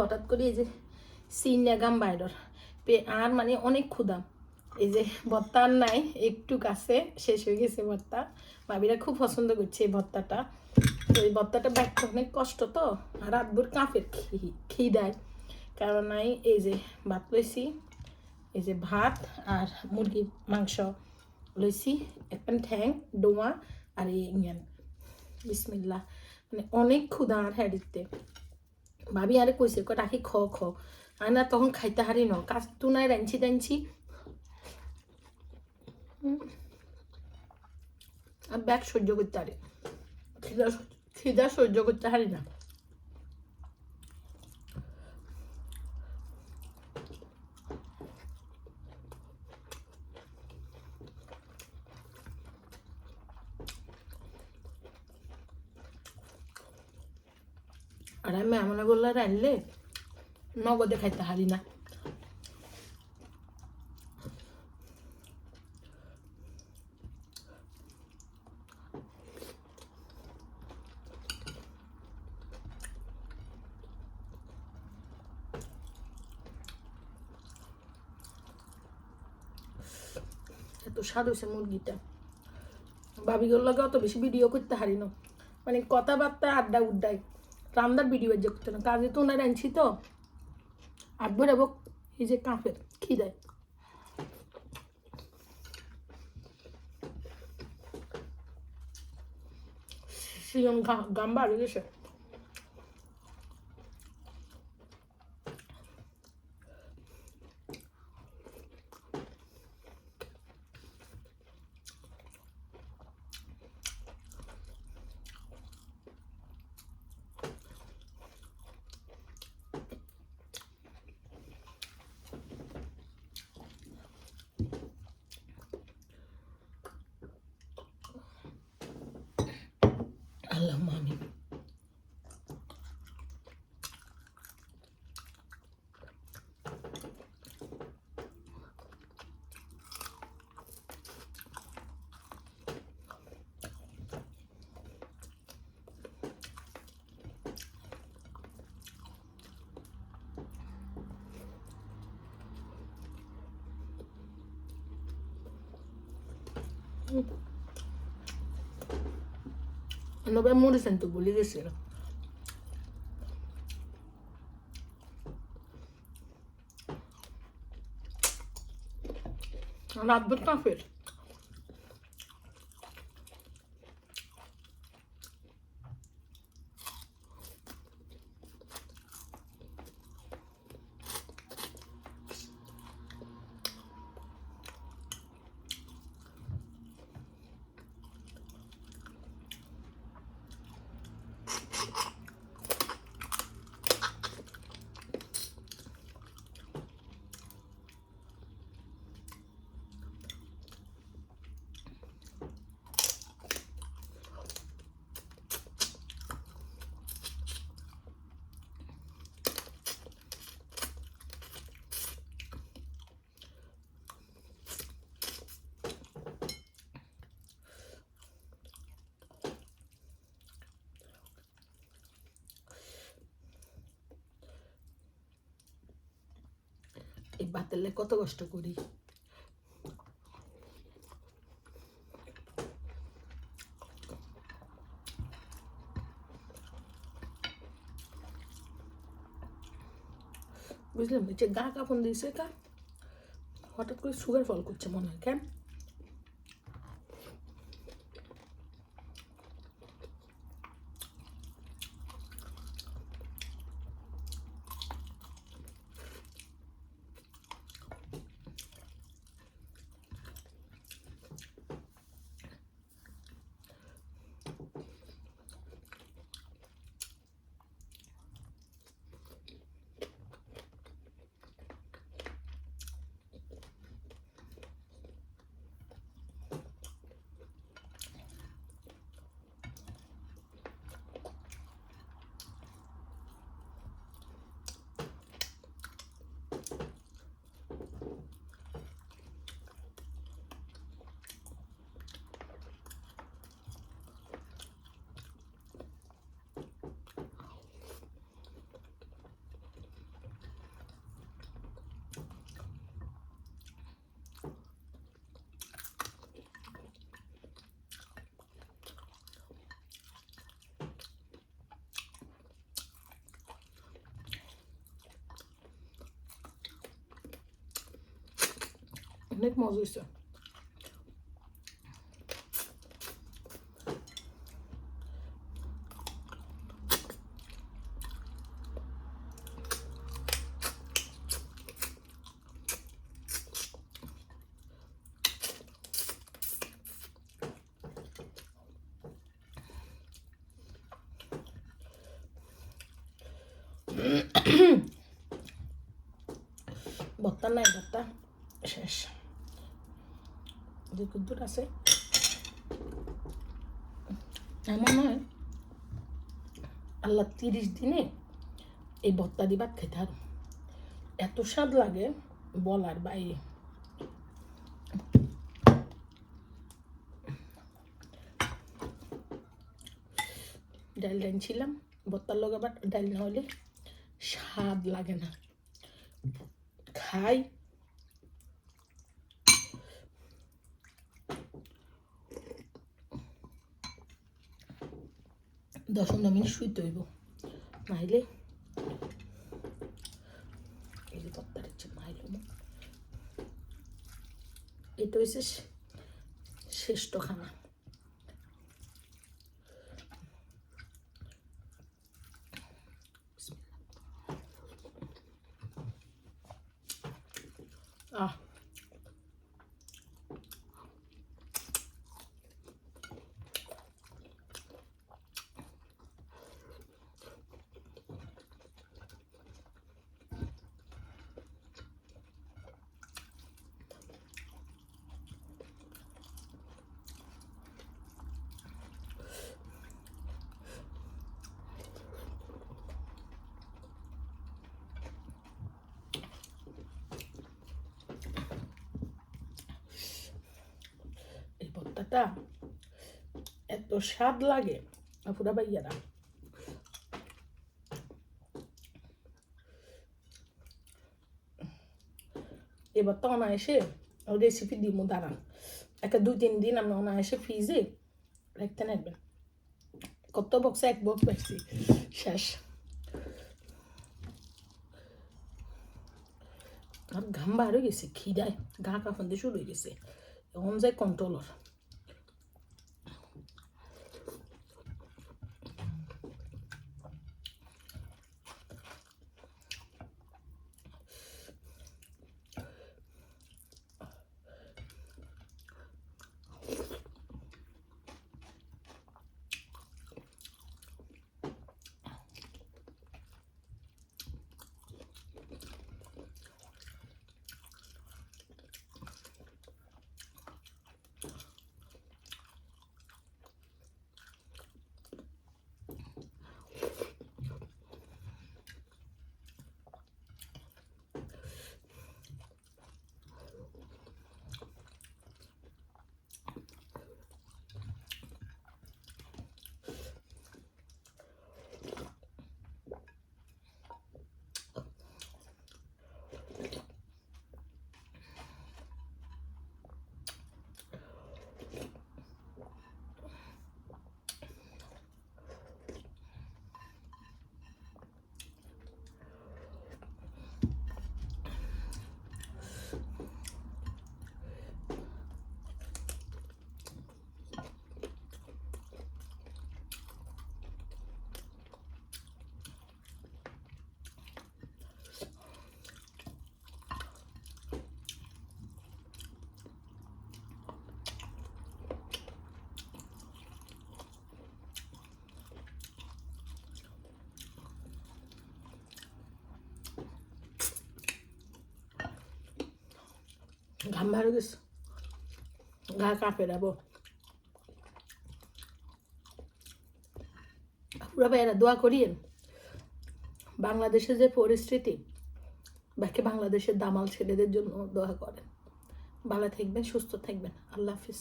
হঠাৎ করে এই যে সিন সিন্যাগাম বাইরর। আর মানে অনেক ক্ষুদাম এই যে ভর্তা আর নাই, একটু কাছে শেষ হয়ে গেছে ভর্তা। ভাবিরা খুব পছন্দ করছে এই ভর্তাটা। তো এই ভর্তাটা ব্যাগটা অনেক কষ্ট তো, আর রাতভর কাঁপের খিদায়। কারণ নাই, এই যে ভাত লইছি, এই যে ভাত আর মুরগির মাংস লইছি, একটা ঠ্যাং, ডোমা আর এই ইয়ান। বিসমিল্লা মানে অনেক ক্ষুদা আর হ্যাডিতে ভাবি আরে কইছে ক রাখি খ খ। আর তখন খাইতে হারি ন। কাজ তু নাই রাঁধছি টানছি আর ব্যাগ সহ্য করতে হারি খিদা সহ্য করতে হারি না। আর আমি এমন বললে রানলে নগদে খাইতে হারি না। এত স্বাদ হয়েছে মুরগিটা। ভাবিগুলোর অত বেশি ভিডিও করতে হারি না। মানে কথাবার্তা আড্ডা রান্নার ভিডিও যে করতে না, কাজে তো ওনার আনছি তো। আটবার এবং এই যে কাঁপের খিদায় season Hello, mommy. Hmm. No veo mundos en tu bolígrafo. Sí. Ahora, ¿qué tan fácil? বাতেলে কত কষ্ট করি? বুঝলাম যে গা কাপন দিয়েছে তা হঠাৎ করে সুগার ফল করছে মনে হয়, কেন? অনেক মজা হয়েছে ভর্তা নাই ভর্তা শেষ যে কুদ্দুর আছে। এমন হয় আল্লাহ তিরিশ দিনে এই ভর্তা দিবার খেতে আর এত স্বাদ লাগে বলার বাইরে। ডাল ছিলাম ভর্তার লগে আবার ডাল না হলে স্বাদ লাগে না। খাই। দশ পনেরো মিনিট শুইতে হইব নাইলে এই যে তত্তার ইচ্ছে মাইল এটা হচ্ছে শ্রেষ্ঠ খানা আহ ভর্তাটা এত স্বাদ লাগে। আপুরা ভাইয়ারা এবার তো অনায়াসে রেসিপি দিব দাঁড়ান। একটা দুই তিন দিন আমরা অনায়াসে ফ্রিজে রাখতে নেবেন। কত বক্সে এক বক্স রাখছি শেষ। আর ঘাম বার গেছে, খিদায়। গা কাফান দিয়ে শুরু হয়ে গেছে। এখন যায় কন্ট্রোলার ঘাম হয়ে গেছে। পুরা ভাইয়েরা দোয়া করিয়েন, বাংলাদেশের যে পরিস্থিতি, বাকি বাংলাদেশের দামাল ছেলেদের জন্য দোয়া করেন। ভালো থাকবেন, সুস্থ থাকবেন। আল্লাহ হাফিজ।